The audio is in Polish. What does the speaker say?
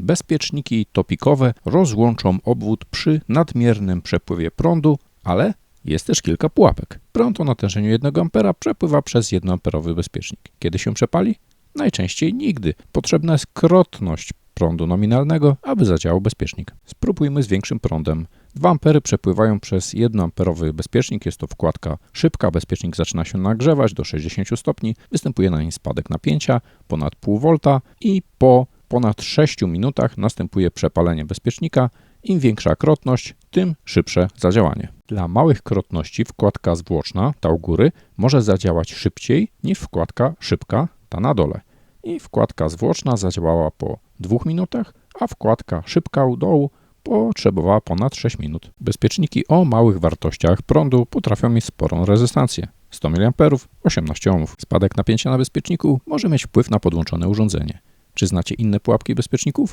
Bezpieczniki topikowe rozłączą obwód przy nadmiernym przepływie prądu, ale jest też kilka pułapek. Prąd o natężeniu 1 A przepływa przez 1-amperowy bezpiecznik. Kiedy się przepali? Najczęściej nigdy. Potrzebna jest krotność prądu nominalnego, aby zadziałał bezpiecznik. Spróbujmy z większym prądem. 2 ampery przepływają przez 1-amperowy bezpiecznik. Jest to wkładka szybka. Bezpiecznik zaczyna się nagrzewać do 60 stopni. Występuje na nim spadek napięcia ponad pół volta i po ponad 6 minutach następuje przepalenie bezpiecznika. Im większa krotność, tym szybsze zadziałanie. Dla małych krotności wkładka zwłoczna, ta u góry, może zadziałać szybciej niż wkładka szybka, ta na dole. I wkładka zwłoczna zadziałała po 2 minutach, a wkładka szybka u dołu potrzebowała ponad 6 minut. Bezpieczniki o małych wartościach prądu potrafią mieć sporą rezystancję. 100 mA, 18 ohmów. Spadek napięcia na bezpieczniku może mieć wpływ na podłączone urządzenie. Czy znacie inne pułapki bezpieczników?